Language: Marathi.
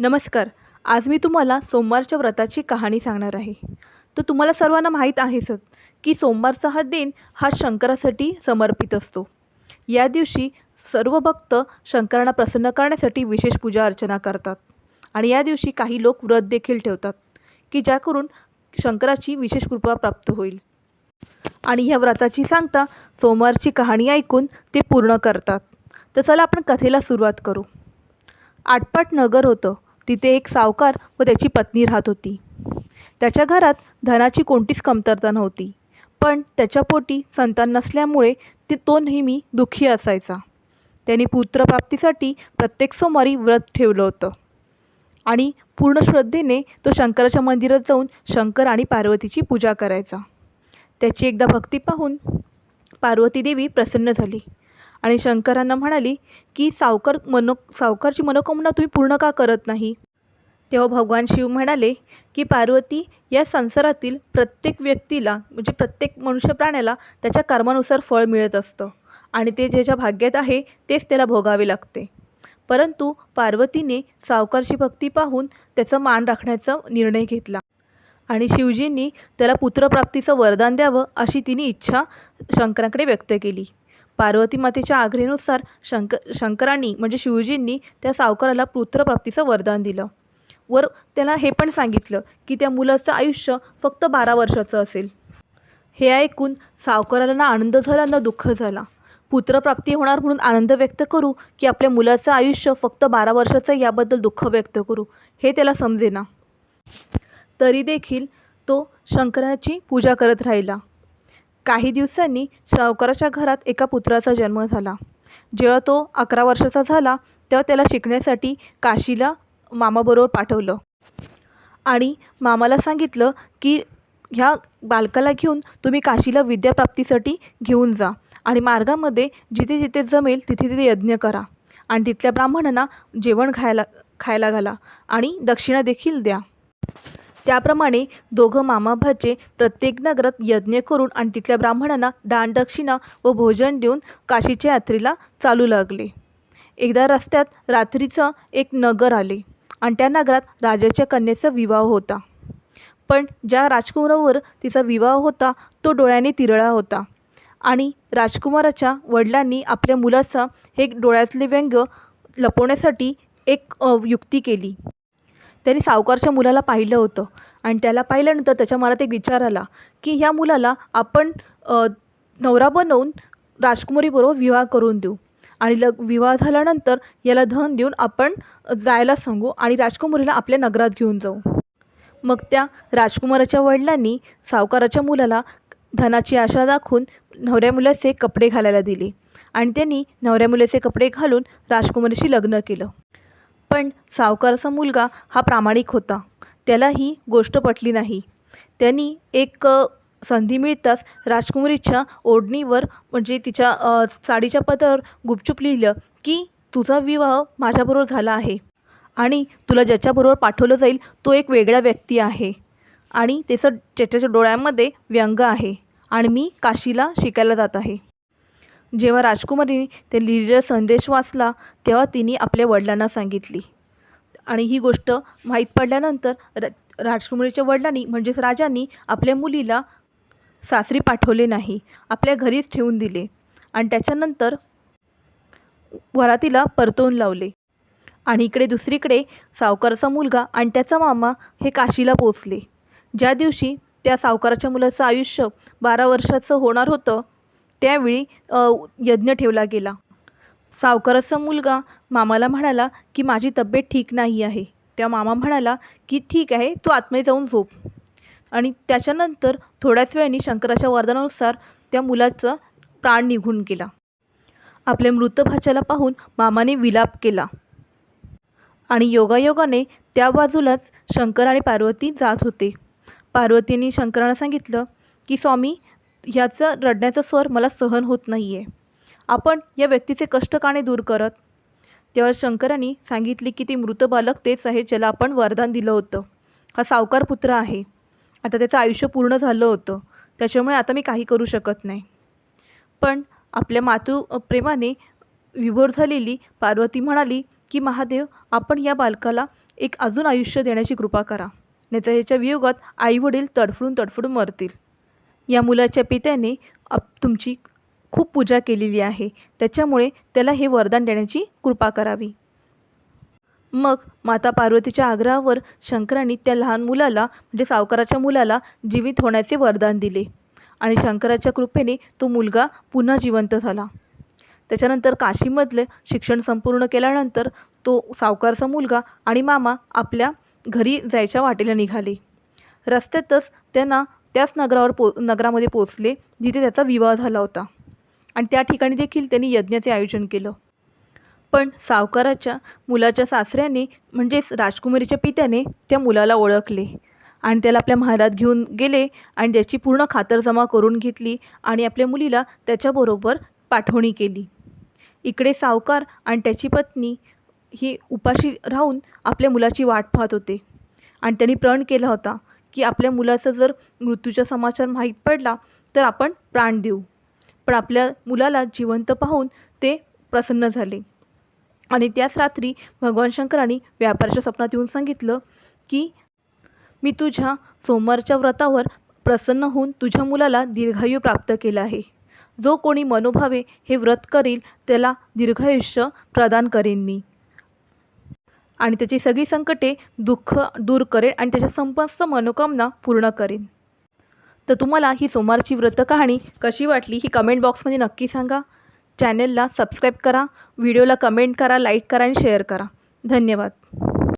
नमस्कार. आज मी तुम्हाला सोमवारच्या व्रताची कहाणी सांगणार आहे. तर तुम्हाला सर्वांना माहीत आहेच की सोमवारचा हा दिन हा शंकरासाठी समर्पित असतो. या दिवशी सर्व भक्त शंकरांना प्रसन्न करण्यासाठी विशेष पूजा अर्चना करतात. आणि या दिवशी काही लोक व्रत देखील ठेवतात की ज्याकरून शंकराची विशेष कृपा प्राप्त होईल. आणि ह्या व्रताची सांगता सोमवारची कहाणी ऐकून ते पूर्ण करतात. तर चला आपण कथेला सुरुवात करू. आटपाट नगर होतं तिथे एक सावकार व त्याची पत्नी राहत होती. त्याच्या घरात धनाची कोणतीच कमतरता नव्हती. पण त्याच्या पोटी संतान नसल्यामुळे ते तो नेहमी दुःखी असायचा. त्याने पुत्रप्राप्तीसाठी प्रत्येक सोमवारी व्रत ठेवलं होतं. आणि पूर्ण श्रद्धेने तो शंकराच्या मंदिरात जाऊन शंकर आणि पार्वतीची पूजा करायचा. त्याची एकदा भक्ती पाहून पार्वती देवी प्रसन्न झाली. आणि शंकरांना म्हणाली की सावकार मनो सावकारची मनोकामना तुम्ही पूर्ण का करत नाही? तेव्हा भगवान शिव म्हणाले की पार्वती या संसारातील प्रत्येक व्यक्तीला म्हणजे प्रत्येक मनुष्य प्राण्याला त्याच्या कर्मानुसार फळ मिळत असतं. आणि ते ज्याच्या भाग्यात आहे तेच त्याला भोगावे लागते. परंतु पार्वतीने सावकारची भक्ती पाहून त्याचा मान राखण्याचा निर्णय घेतला. आणि शिवजींनी त्याला पुत्रप्राप्तीचं वरदान द्यावं अशी तिने इच्छा शंकराकडे व्यक्त केली. पार्वती मातेच्या आग्रहीनुसार शंक शंकरांनी म्हणजे शिवजींनी त्या सावकाराला पुत्रप्राप्तीचं वरदान दिलं. वर त्याला हे पण सांगितलं की त्या मुलाचं आयुष्य फक्त बारा वर्षाचं असेल. हे ऐकून सावकाराला ना आनंद झाला ना दुःख झाला. पुत्रप्राप्ती होणार म्हणून आनंद व्यक्त करू की आपल्या मुलाचं आयुष्य फक्त बारा वर्षाचं याबद्दल दुःख व्यक्त करू हे त्याला समजेना. तरी देखील तो शंकराची पूजा करत राहिला. काही दिवसांनी सावकाराच्या घरात एका पुत्राचा जन्म झाला. जेव्हा तो अकरा वर्षाचा झाला तेव्हा त्याला शिकण्यासाठी काशीला मामाबरोबर पाठवलं. आणि मामाला सांगितलं की ह्या बालकाला घेऊन तुम्ही काशीला विद्याप्राप्तीसाठी घेऊन जा आणि मार्गामध्ये जिथे जिथे जमेल तिथे तिथे यज्ञ करा आणि तिथल्या ब्राह्मणांना जेवण खायला खायला घाला आणि दक्षिणा देखील द्या. त्याप्रमाणे दोघं मामाभाचे प्रत्येक नगरात यज्ञ करून आणि तिथल्या ब्राह्मणांना दानदक्षिणा व भोजन देऊन काशीच्या यात्रेला चालू लागले. एकदा रस्त्यात रात्रीचं एक नगर आले आणि त्या नगरात राजाच्या कन्येचा विवाह होता. पण ज्या राजकुमारावर तिचा विवाह होता तो डोळ्याने तिरळा होता आणि राजकुमाराच्या वडिलांनी आपल्या मुलाचा हे डोळ्यातले व्यंग लपवण्यासाठी एक युक्ती केली. त्यांनी सावकारच्या मुलाला पाहिलं होतं. आणि त्याला पाहिल्यानंतर त्याच्या मनात एक विचार आला की ह्या मुलाला आपण नवरा बनवून राजकुमारीबरोबर विवाह करून देऊ. आणि लग विवाह झाल्यानंतर याला धन देऊन आपण जायला सांगू आणि राजकुमारीला आपल्या नगरात घेऊन जाऊ. मग त्या राजकुमाराच्या वडिलांनी सावकाराच्या मुलाला धनाची आशा दाखवून नवऱ्या मुलाचे कपडे घालायला दिले. आणि त्यांनी नवऱ्या मुलाचे कपडे घालून राजकुमारीशी लग्न केलं. पण सावकाराचा मुलगा हा प्रामाणिक होता. त्याला ही गोष्ट पटली नाही. त्यांनी एक संधी मिळताच राजकुमारीच्या ओढणीवर म्हणजे तिच्या साडीच्या पदावर गुपचूप लिहिलं की तुझा विवाह माझ्याबरोबर झाला आहे आणि तुला ज्याच्याबरोबर पाठवलं जाईल तो एक वेगळा व्यक्ती आहे. आणि त्याचं त्याच्या डोळ्यांमध्ये व्यंग आहे आणि मी काशीला शिकायला जात आहे. जेव्हा राजकुमारीने ते लिहिलेला संदेश वाचला तेव्हा तिने आपल्या वडिलांना सांगितली. आणि ही गोष्ट माहीत पडल्यानंतर र राजकुमारीच्या वडिलांनी म्हणजेच राजांनी आपल्या मुलीला सासरी पाठवले नाही आपल्या घरीच ठेवून दिले आणि त्याच्यानंतर वरातीला परतवून लावले. आणि इकडे दुसरीकडे सावकाराचा मुलगा आणि त्याचा मामा हे काशीला पोचले ज्या दिवशी त्या सावकाराच्या मुलाचं आयुष्य बारा वर्षाचं होणार होतं त्यावेळी यज्ञ ठेवला गेला. सावकाराचा मुलगा मामाला म्हणाला की माझी तब्येत ठीक नाही आहे. त्या मामा म्हणाला की ठीक आहे तू आतमध्ये जाऊन झोप. आणि त्याच्यानंतर थोड्याच वेळाने शंकराच्या वरदानानुसार त्या मुलाचं प्राण निघून गेला. आपल्या मृत भाच्याला पाहून मामाने विलाप केला. आणि योगायोगाने त्या बाजूलाच शंकर आणि पार्वती जात होते. पार्वतीने शंकरांना सांगितलं की स्वामी ह्याचं रडण्याचा स्वर मला सहन होत नाही आहे आपण या व्यक्तीचे कष्ट का नाही दूर करत? तेव्हा शंकरांनी सांगितले की ते मृत बालक तेच आहे ज्याला आपण वरदान दिलं होतं. हा सावकार पुत्र आहे. आता त्याचं आयुष्य पूर्ण झालं होतं. त्याच्यामुळे आता मी काही करू शकत नाही. पण आपल्या मातू प्रेमाने विभोर झालेली पार्वती म्हणाली की महादेव आपण या बालकाला एक अजून आयुष्य देण्याची कृपा करा. नाहीतर ह्याच्या वियोगात आईवडील तडफडून तडफडून मरतील. या मुलाच्या पित्याने अप तुमची खूप पूजा केलेली आहे. त्याच्यामुळे त्याला हे वरदान देण्याची कृपा करावी. मग माता पार्वतीच्या आग्रहावर शंकरांनी त्या लहान मुलाला म्हणजे सावकाराच्या मुलाला जीवित होण्याचे वरदान दिले. आणि शंकराच्या कृपेने तो मुलगा पुन्हा जिवंत झाला. त्याच्यानंतर काशीमधले शिक्षण संपूर्ण केल्यानंतर तो सावकारचा मुलगा आणि मामा आपल्या घरी जायच्या वाटेला निघाले. रस्त्यातच त्यांना त्याच नगरावर पो नगरामध्ये पोचले जिथे त्याचा विवाह झाला होता. आणि त्या ठिकाणी देखील त्यांनी यज्ञाचे आयोजन केलं. पण सावकाराच्या मुलाच्या सासऱ्याने म्हणजेच राजकुमारीच्या पित्याने त्या मुलाला ओळखले आणि त्याला आपल्या महालात घेऊन गेले आणि त्याची पूर्ण खातरजमा करून घेतली आणि आपल्या मुलीला त्याच्याबरोबर पाठवणी केली. इकडे सावकार आणि त्याची पत्नी ही उपाशी राहून आपल्या मुलाची वाट पाहत होते आणि त्यांनी प्रण केला होता. की आपल्या मुलाचा जर मृत्यूचा समाचार माहीत पडला तर आपण प्राण देऊ. पण आपल्या मुलाला जिवंत पाहून ते प्रसन्न झाले. आणि त्याच रात्री भगवान शंकरांनी व्यापाराच्या स्वप्नात येऊन सांगितलं की मी तुझ्या सोमवारच्या व्रतावर प्रसन्न होऊन तुझ्या मुलाला दीर्घायू प्राप्त केलं आहे. जो कोणी मनोभावे हे व्रत करील त्याला दीर्घायुष्य प्रदान करेन मी. आणि त्याची सगळी संकटे दुःख दूर करेन आणि त्याच्या संपस्त मनोकामना पूर्ण करेन. तर तुम्हाला ही सोमवारची व्रत कहाणी कशी वाटली ही कमेंट बॉक्समध्ये नक्की सांगा. चॅनेलला सबस्क्राईब करा. व्हिडिओला कमेंट करा लाईक करा आणि शेअर करा. धन्यवाद.